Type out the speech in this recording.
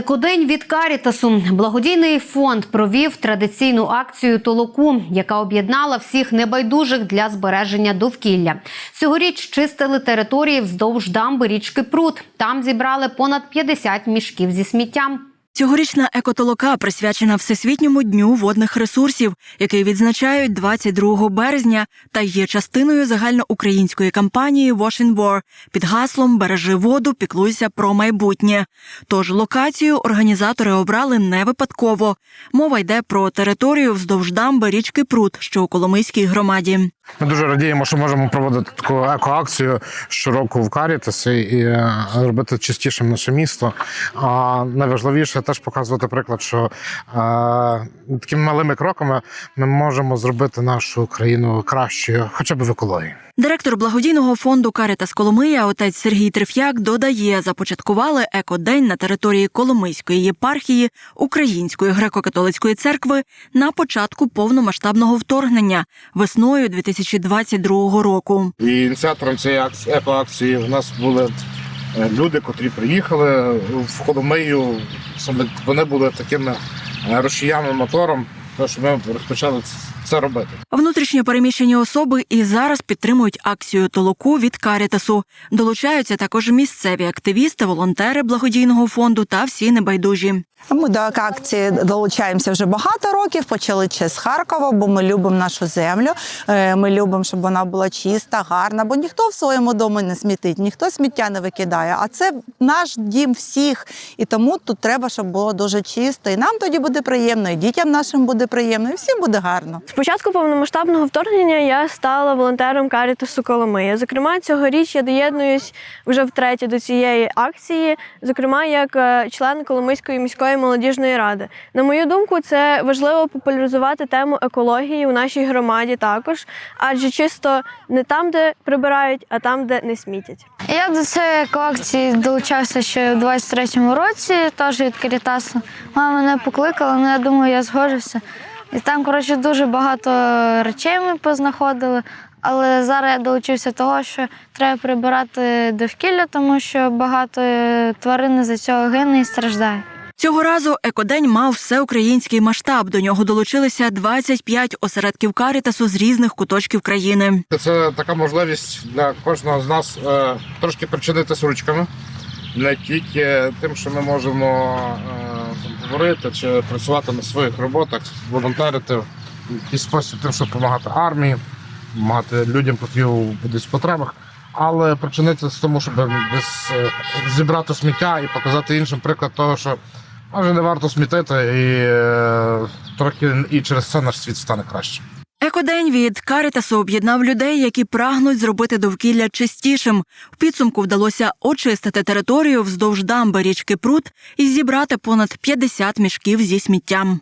Екодень від Карітасу. Благодійний фонд провів традиційну акцію Толоку, яка об'єднала всіх небайдужих для збереження довкілля. Цьогоріч чистили території вздовж дамби річки Прут. Там зібрали понад 50 мішків зі сміттям. Цьогорічна екотолока присвячена Всесвітньому дню водних ресурсів, який відзначають 22 березня, та є частиною загальноукраїнської кампанії «Wash War» під гаслом Бережи воду, піклуйся про майбутнє. Тож локацію організатори обрали не випадково. Мова йде про територію вздовж дамби річки Прут, що у Коломийській громаді. Ми дуже радіємо, що можемо проводити таку екоакцію щороку в Карітас і е, робити чистішим наше місто. А найважливіше теж показувати приклад, що е, такими малими кроками ми можемо зробити нашу країну кращою, хоча б в екології. Директор благодійного фонду Карітас Коломия отець Сергій Триф'як додає, започаткували екодень на території Коломийської єпархії Української греко-католицької церкви на початку повномасштабного вторгнення весною 2022 року. І ініціатором цієї акції, екоакції у нас були е, люди, котрі приїхали в Коломию. Вони були такими е, рушіями мотором, тому що ми розпочали це робити. Внутрішньо переміщені особи і зараз підтримують акцію толоку від Карітасу. Долучаються також місцеві активісти, волонтери благодійного фонду та всі небайдужі. Ми до акції долучаємося вже багато років. Почали ще з Харкова, бо ми любимо нашу землю. Е, Ми любимо, щоб вона була чиста, гарна. Бо ніхто в своєму домі не смітить, ніхто сміття не викидає. А це наш дім всіх. І тому тут треба, щоб було дуже чисто. І нам тоді буде приємно, і дітям нашим буде приємно, і всім буде гарно. З початку повномасштабного вторгнення я стала волонтером Карітасу Коломия. Зокрема, цьогоріч я доєднуюсь вже втретє до цієї акції, зокрема як е, член Коломийської міської молодіжної ради. На мою думку, це важливо популяризувати тему екології у нашій громаді також, адже чисто не там, де прибирають, а там, де не смітять. Я до цієї коакції долучався ще у 23-му році, теж від Карітасу. Мама мене покликала, але я думаю, я згоджуся. І там, коротше, дуже багато речей ми познаходили. Але зараз я долучився того, що треба прибирати довкілля, тому що багато е, тварин за цього гине і страждає. Цього разу екодень мав всеукраїнський масштаб. До нього долучилися 25 осередків Карітасу з різних куточків країни. Це така можливість для кожного з нас е, трошки причинитися ручками, не тільки тим, що ми можемо там, говорити чи працювати на своїх роботах, волонтерити в якийсь спосіб, тим, щоб допомагати армії, допомагати людям, які у десь потребах. Але причинитися тому, щоб десь е, зібрати сміття і показати іншим приклад того, що може не варто смітити, і е, трохи і через це наш світ стане кращим. Екодень від Карітасу об'єднав людей, які прагнуть зробити довкілля чистішим. В підсумку вдалося очистити територію вздовж дамби річки Прут і зібрати понад 50 мішків зі сміттям.